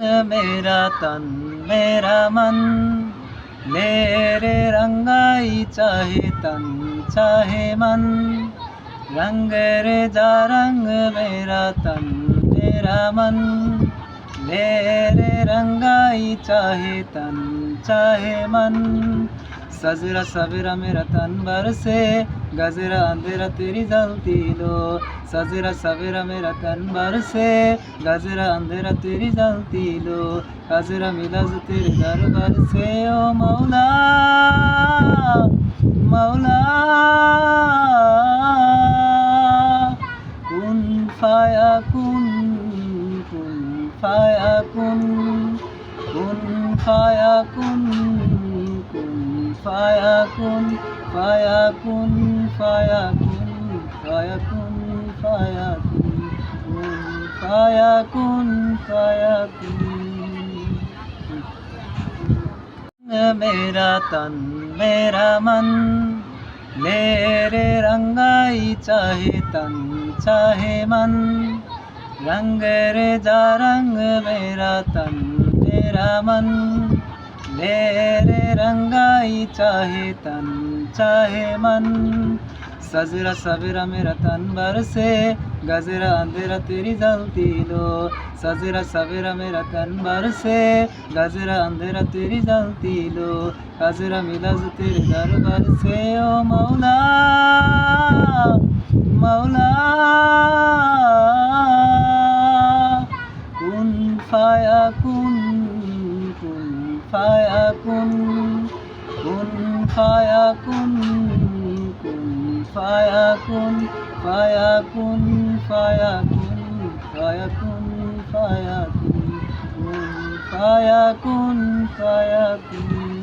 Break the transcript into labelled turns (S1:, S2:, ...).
S1: मेरा तन मेरा मन ले रे रंगाई चाहे तन चाहे मन रंग रे जा रंग मेरा तन मेरा मन ले रे रंगाई चाहे तन चाहे मन सजरा सवेरा मेरा तन बरसे गजरा अंधेरा तेरी जलती लो सजरा सवेरा मेरा तन बरसे गजरा अंधेरा तेरी जलती लो गजरा मिला जो तेरे दरबार से ओ मौला मौला कुन फाया कुन कुन फाया कुन कुन फाया कुन कुन ফায়া কুন ফায়া কুন ফায়া কুন ফায়া কুন ফায়া কুন কুন ফায়া কুন ফায়া কুন मेरा तन मेरा मन ले रे रंगाई चाहे तन चाहे मन रंग रे जा रंग मेरा तन मेरा मन ले रे रंगाई चाहे तन चाहे मन सजरा सवेरा मेरा तन बरसे गजरा अंधेरा तेरी जलती लो सजरा सवेरा मेरा तन बरसे गजरा अंधेरा तेरी जलती लो गजरा मिला जो तेरे दरबार से ओ मौला मौला kun faya kun kun faya kun কুন ফায়াকুন কুন ফায়াকুন ফায়াকুন ফায়াকুন ফায়াকুন ফায়াকুন ফায়া কুন